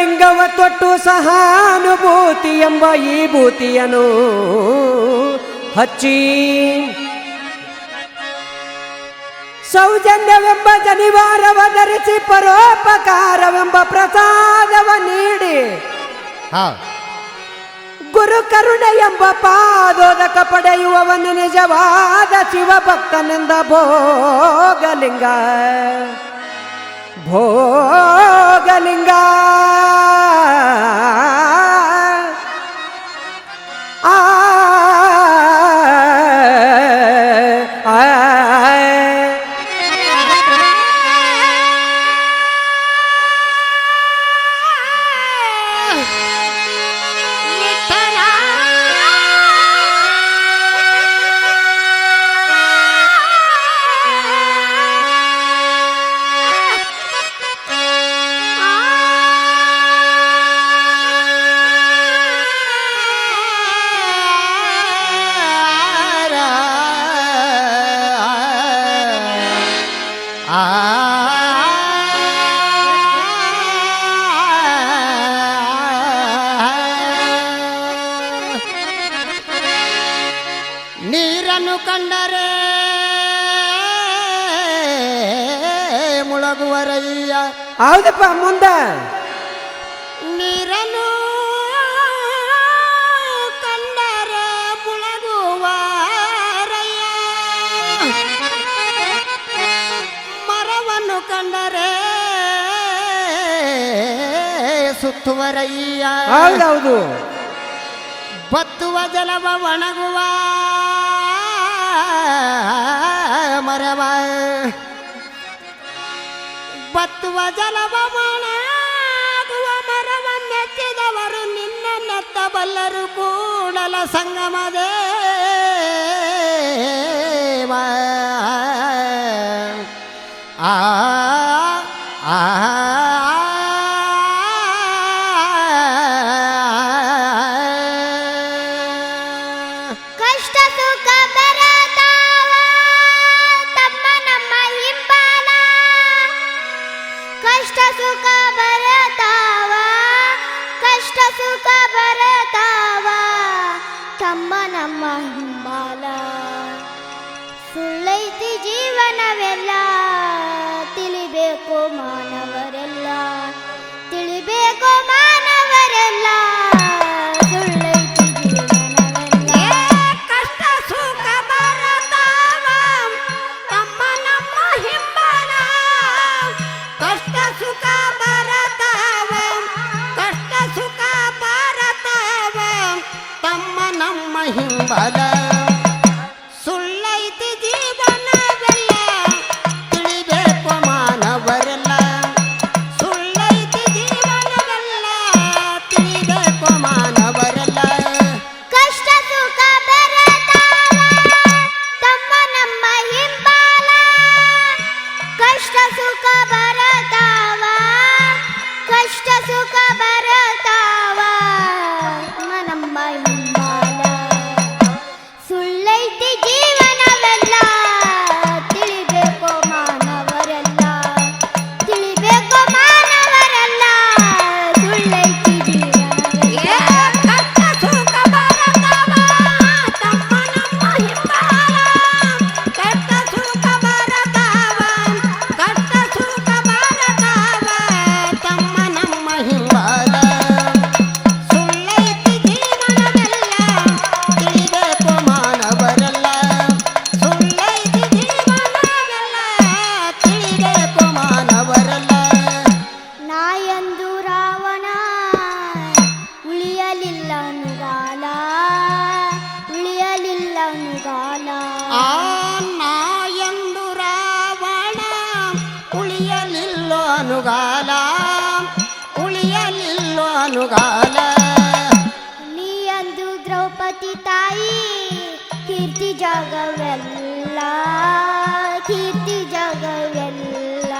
ಲಿಂಗವ ತೊಟ್ಟು ಸಹಾನುಭೂತಿ ಎಂಬ ಈ ಭೂತಿಯನು ಹಚ್ಚಿ. ಸೌಜನ್ಯವೆಂಬ ಜನಿವಾರವ ಧರಿಸಿ ಪರೋಪಕಾರವೆಂಬ ಪ್ರಸಾದವ ನೀಡಿ. ಗುರು ಕರುಣೆ ಎಂಬ ಪಾದೋದಕ ಪಡೆಯುವವನು ನಿಜವಾದ ಶಿವಭಕ್ತನೆಂದ ಭೋಗಲಿಂಗ. ભોગલિંગા ನೀರನ್ನು ಕಂಡರೆ ಮುಳಗುವರಯ್ಯ. ಹೌದಪ್ಪ ಮುಂದ. ನೀರನ್ನು ಕಂಡರೆ ಮುಳಗುವರಯ್ಯ. ಮರವನ್ನು ಕಂಡರೆ ಸುತ್ತುವರಯ್ಯ. ಹೌದೌದು. ಬತ್ತುವ ಜಲವ ಒಣಗುವ ಮರವ. ಬತ್ತುವ ಜಲವಮಾಣಾಗುವ ಮರವ ನೆಚ್ಚಿದವರು ನಿನ್ನ ನೆತ್ತಬಲ್ಲರು ಕೂಡಲ ಸಂಗಮದೇವ ಆ भला ದ್ರೌಪದಿ ತಾಯಿ ಕೀರ್ತಿ ಜಗವೆಲ್ಲ ಕೀರ್ತಿ ಜಗವೆಲ್ಲ.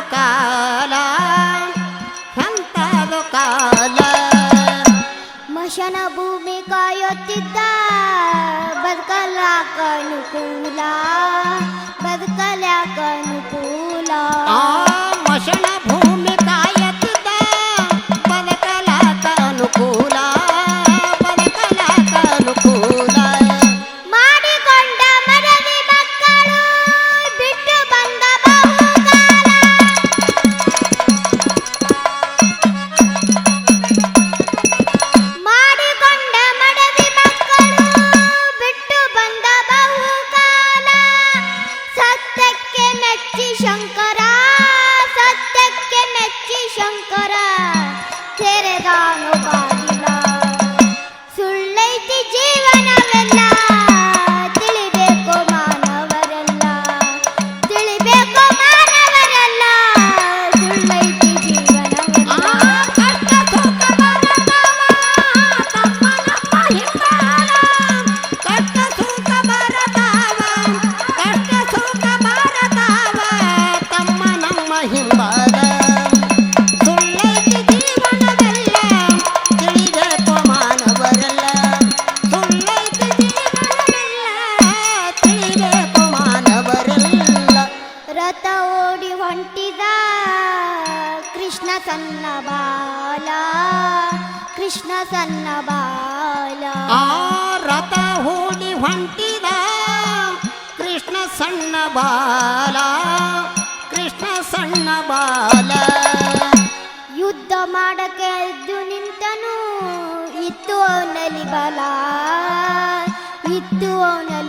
ಕಾಲ ಎಂಥದು ಕಾಲ. ಮಶನ ಭೂಮಿ ಕಾಯುತ್ತಿದ್ದ ಬದುಕಲಾಕ Tom. ಹೊಂಟಿದ ಕೃಷ್ಣ ಸಣ್ಣ ಬಾಲ, ಕೃಷ್ಣ ಸಣ್ಣ ಬಾಲ. ಯುದ್ಧ ಮಾಡಕ್ಕೆ ಎದ್ದು ನಿಂತನು, ಇತ್ತು ಅವನಲ್ಲಿ ಬಲ, ಇತ್ತು ಅವನ